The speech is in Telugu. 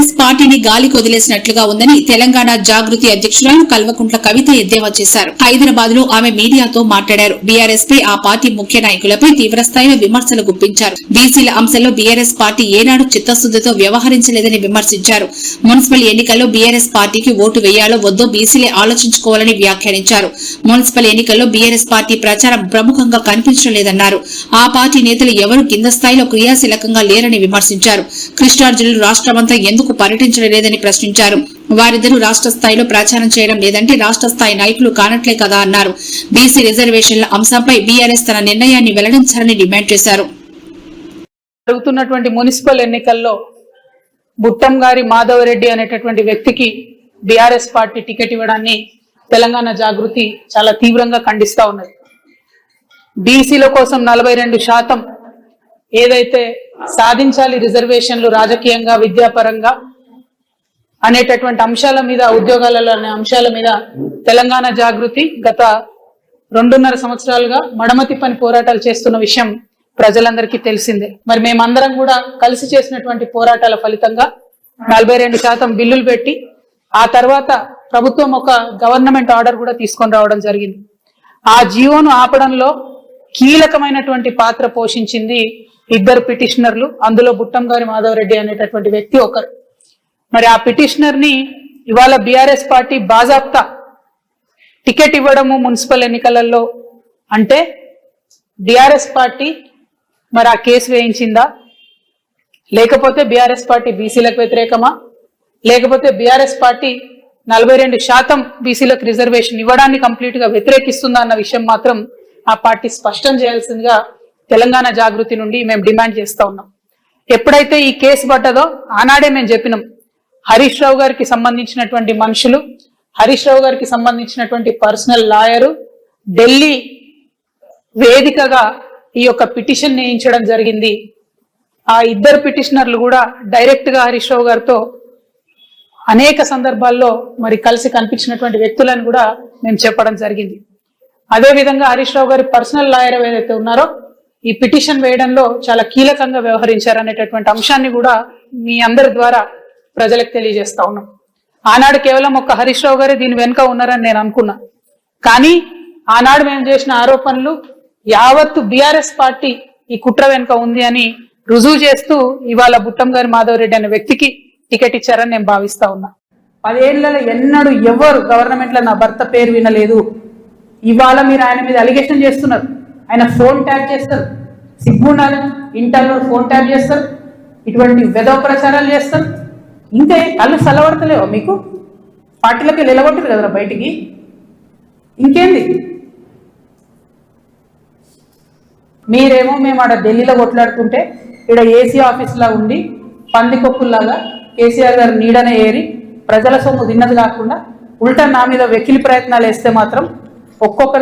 కాంగ్రెస్ పార్టీని గాలికి వదిలేసినట్లుగా ఉందని తెలంగాణ జాగృతి అధ్యక్షురాలు కల్వకుంట్ల కవిత ఎద్దేవా చేశారు. హైదరాబాద్లో ఆమె మీడియాతో మాట్లాడారు. బీఆర్ఎస్ పై ఆ పార్టీ ముఖ్య నాయకులపై తీవ్రస్థాయిలో విమర్శలు గుప్పించారు. బీసీల అంశంలో బీఆర్ఎస్ పార్టీ ఏనాడు చిత్తశుద్దితో వ్యవహరించలేదని విమర్శించారు. మున్సిపల్ ఎన్నికల్లో బీఆర్ఎస్ పార్టీకి ఓటు వేయాలో వద్దో బీసీలే ఆలోచించుకోవాలని వ్యాఖ్యానించారు. మున్సిపల్ ఎన్నికల్లో బీఆర్ఎస్ పార్టీ ప్రచారం ప్రముఖంగా కనిపించడం లేదన్నారు. ఆ పార్టీ నేతలు ఎవరు కింద స్థాయిలో క్రియాశీలకంగా లేరని విమర్శించారు. కృష్ణార్జునులు రాష్ట్రమంతా ఎందుకు పర్యటించడం లేదని ప్రశ్నించారు. వారిద్దరూ రాష్ట్ర స్థాయిలో ప్రచారం చేయడం లేదంటే రాష్ట్ర స్థాయి నాయకులు కానట్లే కదా అన్నారు. బీసీ రిజర్వేషన్ల అంశంపై బీఆర్ఎస్ తన నిర్ణయాన్ని వెల్లడించాలని డిమాండ్ చేశారు. జరుగుతున్నటువంటి మున్సిపల్ ఎన్నికల్లో బుట్టం గారి మాధవరెడ్డి అనేటటువంటి వ్యక్తికి బీఆర్ఎస్ పార్టీ టికెట్ ఇవ్వడాన్ని తెలంగాణ జాగృతి చాలా తీవ్రంగా ఖండిస్తా ఉన్నది. బీసీల కోసం నలభై రెండు శాతం ఏదైతే సాధించాలి రిజర్వేషన్లు రాజకీయంగా విద్యాపరంగా అనేటటువంటి అంశాల మీద ఉద్యోగాలలో అనే అంశాల మీద తెలంగాణ జాగృతి గత రెండున్నర సంవత్సరాలుగా మడమతి పని పోరాటాలు చేస్తున్న విషయం ప్రజలందరికీ తెలిసిందే. మరి మేమందరం కూడా కలిసి చేసినటువంటి పోరాటాల ఫలితంగా నలభై రెండు శాతం బిల్లులు పెట్టి ఆ తర్వాత ప్రభుత్వం ఒక గవర్నమెంట్ ఆర్డర్ కూడా తీసుకొని రావడం జరిగింది. ఆ జీవోను ఆపడంలో కీలకమైనటువంటి పాత్ర పోషించింది ఇద్దరు పిటిషనర్లు అందులో బుట్టం గారి మాధవరెడ్డి అనేటటువంటి వ్యక్తి ఒకరు. మరి ఆ పిటిషనర్ని ఇవాళ బీఆర్ఎస్ పార్టీ బాజాప్తా టికెట్ ఇవ్వడము మున్సిపల్ ఎన్నికలలో అంటే బీఆర్ఎస్ పార్టీ మరి ఆ కేసు వేయించిందా? లేకపోతే బీఆర్ఎస్ పార్టీ బీసీలకు వ్యతిరేకమా? లేకపోతే బీఆర్ఎస్ పార్టీ నలభై రెండు శాతం బీసీలకు రిజర్వేషన్ ఇవ్వడాన్ని కంప్లీట్గా వ్యతిరేకిస్తుందా అన్న విషయం మాత్రం ఆ పార్టీ స్పష్టం చేయాల్సిందిగా తెలంగాణ జాగృతి నుండి మేము డిమాండ్ చేస్తా ఉన్నాం. ఎప్పుడైతే ఈ కేసు పడ్డదో ఆనాడే మేము చెప్పినాం. హరీష్ రావు గారికి సంబంధించినటువంటి మనుషులు హరీష్ రావు గారికి సంబంధించినటువంటి పర్సనల్ లాయరు ఢిల్లీ వేదికగా ఈ యొక్క పిటిషన్ వేయించడం జరిగింది. ఆ ఇద్దరు పిటిషనర్లు కూడా డైరెక్ట్గా హరీష్ రావు గారితో అనేక సందర్భాల్లో మరి కలిసి కనిపించినటువంటి వ్యక్తులను కూడా మేము చెప్పడం జరిగింది. అదే విధంగా హరీష్ రావు గారి పర్సనల్ లాయర్ ఏదైతే ఉన్నారో ఈ పిటిషన్ వేయడంలో చాలా కీలకంగా వ్యవహరించారు అనేటటువంటి అంశాన్ని కూడా మీ అందరి ద్వారా ప్రజలకు తెలియజేస్తా ఉన్నాం. ఆనాడు కేవలం ఒక హరీష్ రావు గారే దీని వెనుక ఉన్నారని నేను అనుకున్నా. కానీ ఆనాడు మేము చేసిన ఆరోపణలు యావత్తు బీఆర్ఎస్ పార్టీ ఈ కుట్ర వెనుక ఉంది అని రుజువు చేస్తూ ఇవాళ బుట్టం గారి మాధవరెడ్డి అనే వ్యక్తికి టికెట్ ఇచ్చారని నేను భావిస్తా ఉన్నా. పదేళ్ళలో ఎన్నడూ ఎవరు గవర్నమెంట్లో నా భర్త పేరు వినలేదు. ఇవాళ మీరు ఆయన మీద అలిగేషన్ చేస్తున్నారు. ఆయన ఫోన్ ట్యాప్ చేస్తారు. సిగ్గుండాలి ఇంటర్లో ఫోన్ ట్యాప్ చేస్తారు. ఇటువంటి వెధవ ప్రచారాలు చేస్తారు. ఇంకా కళ్ళు చల్లబడతలేవా మీకు? పార్టీలకి నిలబొట్టారు కదరా బయటికి? ఇంకేంది? మీరేమో మేము ఆడ ఢిల్లీలో కొట్లాడుతుంటే ఇక్కడ ఏసీ ఆఫీస్లా ఉండి పందికొక్కుల్లాగా కేసీఆర్ గారు నీడనే ఏరి ప్రజల సొమ్ము తిన్నది కాకుండా ఉల్టా నా మీద వెకిలి ప్రయత్నాలు వేస్తే మాత్రం ఒక్కొక్కరు